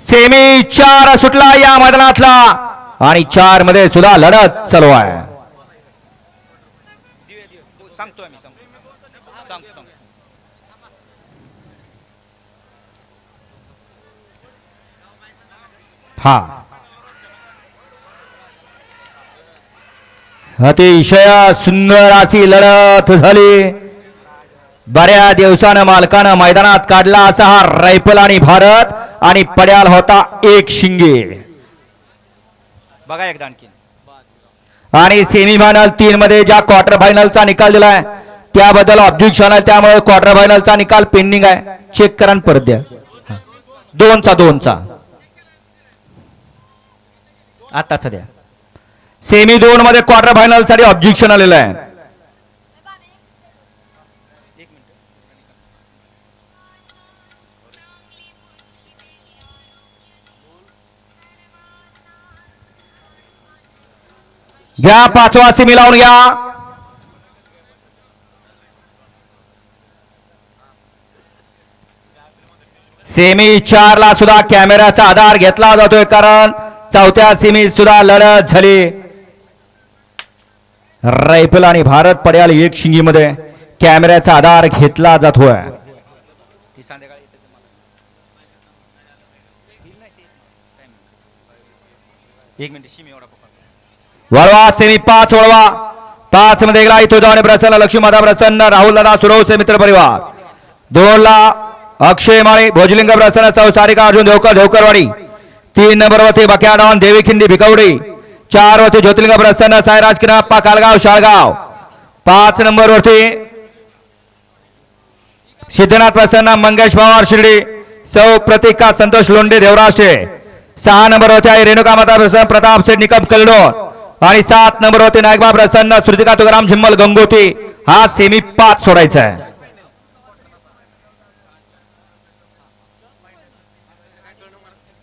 Semi चार सुटला या मैदानातला. आणि चारमध्ये सुद्धा लढत चालू आहे. हा. अतिशय सुंदर अशी लढत झाली. बऱ्या दिवसानं मालकानं मैदानात काढला असा हा रायफल आणि भारत. आणि पड्याल होता एक शिंगे. बघा एकदा आणखी आणि सेमीफायनल तीन मध्ये ज्या क्वार्टर फायनलचा निकाल दिलाय त्याबद्दल ऑब्जेक्शन आहे त्यामुळे क्वार्टर फायनलचा निकाल पेंडिंग आहे. चेक करा आणि परत द्या. दोनचा दोनचा. आताच द्या. सेमी दोन मध्ये क्वार्टर फायनलसाठी ऑब्जेक्शन आलेलं आहे. घ्या पाचवा सिमी लावून घ्या. सेमी चार ला सुद्धा कॅमेऱ्याचा आधार घेतला जातोय कारण चौथ्या सेमी सुद्धा लढत झाली. रायफल आणि भारत पड्याल एक शिंगी मध्ये कॅमेऱ्याचा आधार घेतला जातोय. एक मिनिट शिमी एवढा वळवा सेमी पाच वळवा. पाच मध्ये गेला इथो जाऊन प्रसन्न लक्ष्मीमाता प्रसन्न राहुल दादा सुरवसे मित्र परिवार. दोनला अक्षय माळी भोजलिंग प्रसन्न सौ सारिका अर्जुन धोकर धोकरवाडी तीन नंबर वरती बक्या डॉन देवी खिंडी भिकवडी. चार वरती ज्योतिलिंग प्रसन्न सायराज किनाप्पा कालगाव शाळगाव. पाच नंबर वरती सिद्धनाथ प्रसन्न मंगेश पवार शिर्डी. सौ प्रतिका संतोष लोंढे देवराष्ट्रे. सहा नंबर वरती आहे रेणुका माता प्रसन्न प्रताप सेठ निकम कलडोन आणि सात नंबर होते नायकबा प्रसन्न. श्रुतिका तुकाराम झिम्मल गंगोती. हा सेमी पाच सोडायचा आहे.